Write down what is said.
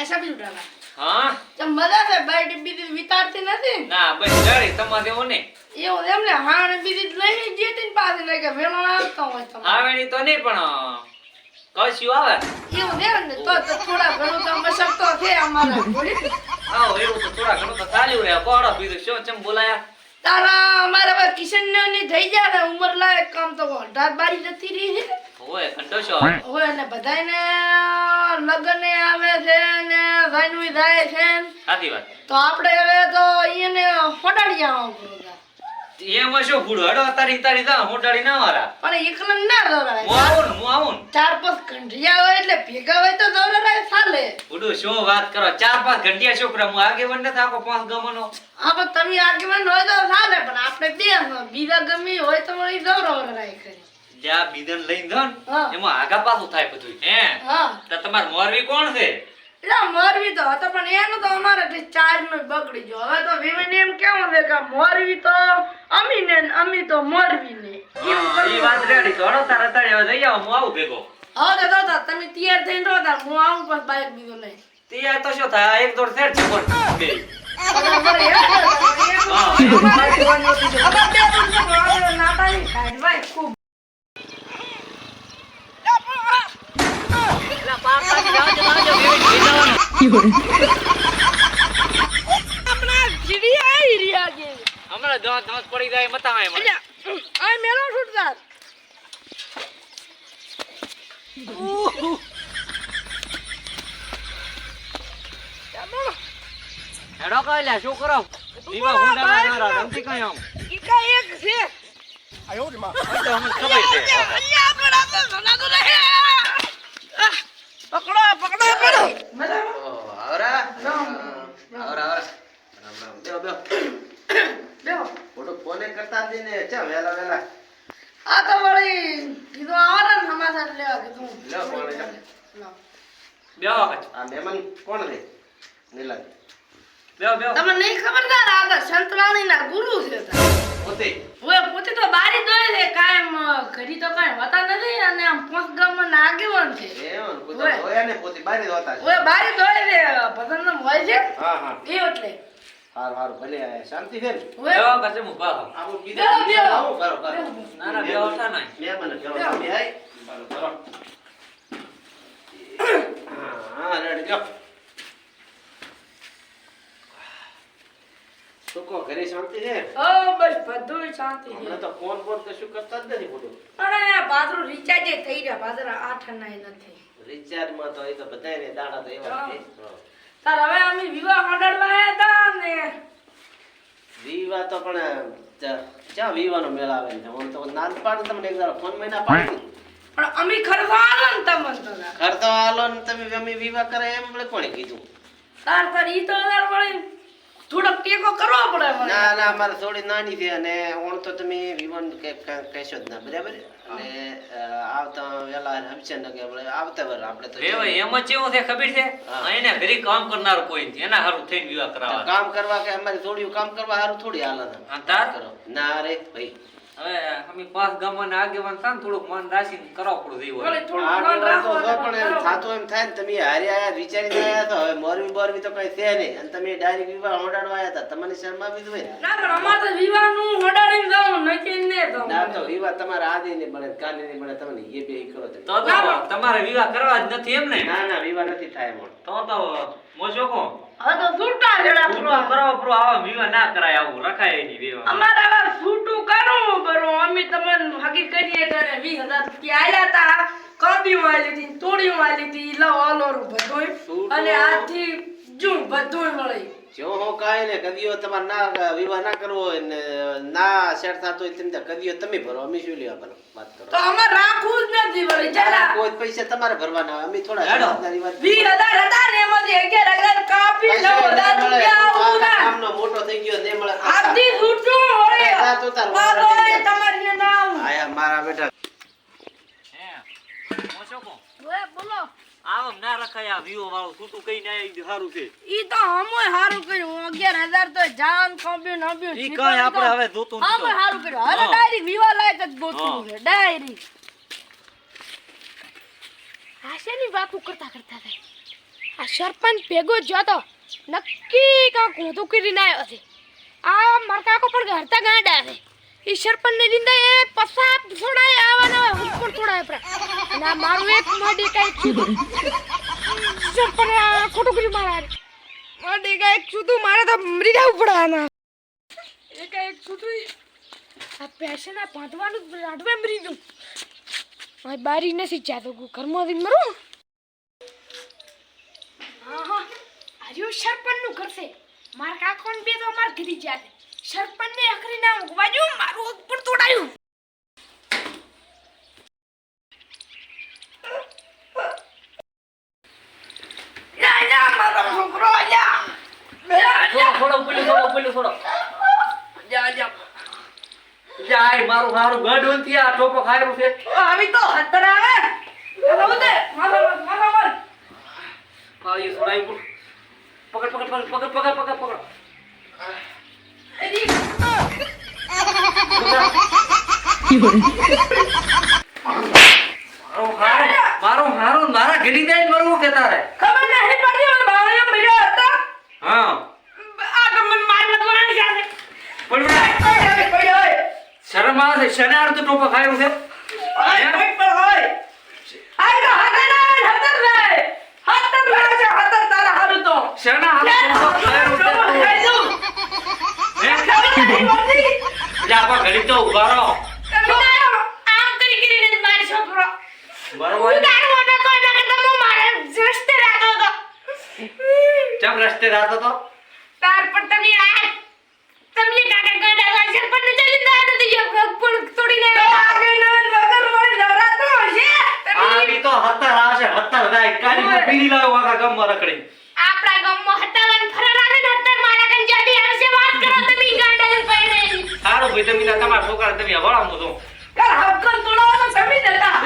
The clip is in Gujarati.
ખાસા બી ઉડાવા હા? ચમ મજા છે બાઈટ બીજી વિતારતી નથી? ના બસ જરી તમારે જેવો ને એવું એમને હાણ બીજી લઈને જે તીન પાસે લઈ કે વેણો આવતો હોય તમારે. આવેણી તો નહીં પણ કશું આવે? એવું ને તો તો થોડા ઘણું તો મશક તો છે અમારા. આવો એવું તો થોડા ઘણું તો ચાલ્યું રહે. કોડો બીજું શું ચમ બોલાયા? તારા અમારે હવે કિશન ને થઈ ને ઉંમર લાયક કામ તો અઢાર બારી જતી રહી છે. હોય ખંડો છો. હોય ને બધાયને લગ્ન આવે છે ને જાય છે સાચી વાત. તો આપણે હવે તો એને હોડાડી પડે એમાં શું ભૂડો હડો તારી તારી તા મોટાડી ના મારા પણ એકલા ના હું આવું હું આવું ચાર પાંચ ઘંટિયા હોય એટલે ભેગા હોય તો દોરાય ચાલે ભૂડું શું વાત કરો? ચાર પાંચ ઘંટિયા છોકરા હું આગેવાન નથી આખો પાંચ ગમનો. હા પણ તમે આગેવન હોય તો ચાલે પણ આપણે બે બીજા ગમી હોય તો વળી દોરાય કરી જ્યાં બીજન લઈને હા. એમાં આગા પાછું થાય બધું હા? તો તમાર મોરવી કોણ છે? એટલે મોરવી તો હતો પણ એનું તો અમારે ચાર્જ નો બગડી ગયો. હવે તો વિવેન એમ કેવું છે કે મોરવી તો અમી ને અમી તો મોરવી ને એવું એ વાત રેડી. તો હડો તારે તળે હવે જઈ આવો હું આવું ભેગો. હા તો તો તમે તૈયાર થઈને રહો તાર હું આવું પણ બાઈક બીજો લઈ. તૈયાર તો શું થાય? એક દોડ સેટ છે પણ બે અમારે હેડ છે, હા અમારે મારી જોવાની હતી છે. અમારે બે વર્ષનો આપણે નાતાની સાઈડ ભાઈ ખૂબ એલા પાર પાડી જાવજો, જાવજો, બેબી, જોઈ જીડી આવી રહ્યા છે હમણાં દાંત દાંત પડી જાય મતાવે મને. અલ્યા આ મેળો છૂટતા હેડો કઈ લ્યા, શું કરો? દીવા હુંડા ના મારા, બોલા. રમતી કઈ આમ. ઈકા એક છે. આ તો અમને ખબર છે. અલ્યા પણ આ તો સનાતો રહે. પકડો પકડો પકડો. ઓહ, આવરા? રામ. આવરા, આવરા. રામ, રામ. બેહો, બેહો. બેહો થોડુંક ફોને કરતા ને ચા વહેલા વહેલા. આ તો વળી કીધું આવો ને સમાચાર લેવા કીધું લ્યો, કોણ બેહો આ મહેમાન કોણ રે નીલમ. બેહો, બેહો. તમને નહીં ખબર છે આ તો સંતવાણીના ગુરુ છે પોતે. ઓય પોતે તો બારી દોય છે કાયમ ઘડી તો કાઈ હોતા નથી અને આમ પોંચ ગામમાં ના આગેવાન છે. એમ પોતે ઓય. ને પોતે બારી ઓય બારી દોય રે પસંદ હોય છે? હા હા. એ એટલે. હારું હારું ભલે શાંતિ છે ને બેહો કાચ, હું થાઉં. આવું કીધું બેહો. આવું કરો કરો. ના, ના, બેહો ઓછા નહીં. મે મને બેહો. તમે આય. બરો બરો હા, રેડ જો સુકો ઘરે શાંતિ છે ઓ બસ બધું શાંતિ છે તો ફોન ફોન કશું કરતા જ નથી બધું અરે આ રિચાર્જ થઈ ગયા પાછળ આઠ આનાય નથી રિચાર્જમાં તો એ તો બધાયને દાડા તો એવા છે તાર હવે અમે વિવાહ મંડળમાં આવ્યા હતા ને વિવાહ તો પણ ચા વિવાનો મેળ આવે ને હું તો નાનપણ પાડું તમને એક વાર ફોન મહિના પાડી. પણ અમે ખરવા આલો ને તમને તો તાર. ઘર તો હાલો ને તમે અમે વિવાહ કરે એમ કોણે કીધું તાર સર ઈ તો તાર વળી થોડોક ટેકો કરવો પડે ના ના મારે થોડી નાની છે અને ઓણ તો તમે વિવાન કે કહેશો જ ના બરાબર? અને આવતા વેલા હમશે ન કે આવતા વાર આપણે તો એમ જ એવું છે ખબર છે. એને ઘરે કામ કરનાર કોઈ નથી એના હારું થઈને વિવાહ કરાવવા કામ કરવા કે અમારે થોડું કામ કરવા સારું થોડી હાલત. તાર? કરો. ના રે ભાઈ. હવે અમે પાંચ ગામના આગેવાન છે ને થોડુંક મન રાખીને કરવા પડું જેવું હોય. વળી થોડું આ મન વિવાહ તો રાખો જો તો પણ એમ થાતું એમ થાય ને તમે હારે આયા વિચારીને આયા તો હવે મોરબી બોરબી તો કઈ છે નહીં. અને તમે ડાયરેક્ટ વિવાહ હોડાડવા આયા હતા તમને શરમ આવી હોય ના? પણ અમારે તો વિવાહનું હડાડીને જાવું નક્કી ને તો ના તો વિવાહ તમારે આજે નહીં મળે કાલે નહીં મળે તમને એ બે કરો તો તો તમારે વિવાહ કરવા જ નથી એમ ને? ના ના વિવાહ નથી થાય તો તો મોજો કો હવે તો છૂટા જણા બરો બરો જો હો ને કદીઓ તમાર ના વિવાહ ના કરવો ને ના સેટ થાતો હોય તેમ કદીઓ તમે ભરો. અમે શું લેવા ભરો? તો અમાર રાખવું જ કોઈ પૈસા તમારે ભરવાના અમે થોડા 20000 આયા મારા બેટા. બોલો. આમ ના રખાય આ વિવો વાળું. છૂટું કઈ ના ઈ સારું છે. ઈ તો હમોય હારું કર્યું. અગિયાર હજાર તો જાન કોમ્પ્યુન નબ્યું ઈ કાંઈ આપણે હવે જોતું. હમોય હારું કર્યું. હવે ડાયરી વિવા લાયક જ ગોતવું છે. ડાયરી આ શેની કરતા કરતા થાય? આ સરપંચ ભેગો જ જોતો. નક્કી કાંક ઊંધું કરીને આવ્યો છે. આ મારા કાકો પણ ઘરતા ગાંડા છે. એ સરપંચ ને દિંદા એ પસાબ છોડાય આવાના ઉપર છોડાય પ્રા ના મારું એક મોડી કઈ કીધું સરપંચ આ ખોટું કર્યું મારા મોઢે કંઈક છૂતું મારે તો મરી જવું પડે આના. એ એક છૂતું આ પેશન આ બાંધવાનું જ રાડવે મરી દઉં હવે બારી નથી જાતો ઘરમાં મરું. હા હા હજુ સરપંચનું કરશે મારા કાકો ને બે તો અમાર ઘરી જાય સરપંચ આખરી નામ ના મારું જો પણ તોડાયું. મારો હારું ગઢ આ ટોપો ખાયરું છે. આવી તો હતર આવે. પકડ પકડ પકડ પકડ પકડ પકડ પકડ. મારું હારું મારું ઘડી જાય મરવું કે તારે? ખબર નહીં પડી ઓય બાવળીઓ મળ્યા હતા. હા. આ ગમન માર લગવાના છે. પણ ઓય ઓય ઓય ઓય શરમ આવે છે. શનાર તો ટોપો ખાયરું છે? ઓય ઓય પણ ઓય આઈ તો હતર હતર રે હતર રે છે હતર તારા હારું તો. શના હાથ ટોપો ખાયરું છે તું? હે? જા આપા ઘડી તો ઊભા ચમ રસ્તે જાતો તો? તાર પર તમે આ તમને કાકા કાકા લાજર પર ન ચલી દાડો તો જો પગ તોડી ને આગે નવન વગર વળી નવરાતો હશે. આ બી તો હતર આવશે હતર દાય કાલી પર પીડી લાવ વાગા ગમમાં રખડી આપડા ગમમાં હતાવન ફરર આવે ને હતર મારા ગન જાડી આવશે. વાત કરો તમે ગાંડા પર રહી હારું તમે તમારા છોકરા તમે હવાળા મુ તો કર હબકન તોડાવો તમે જતા.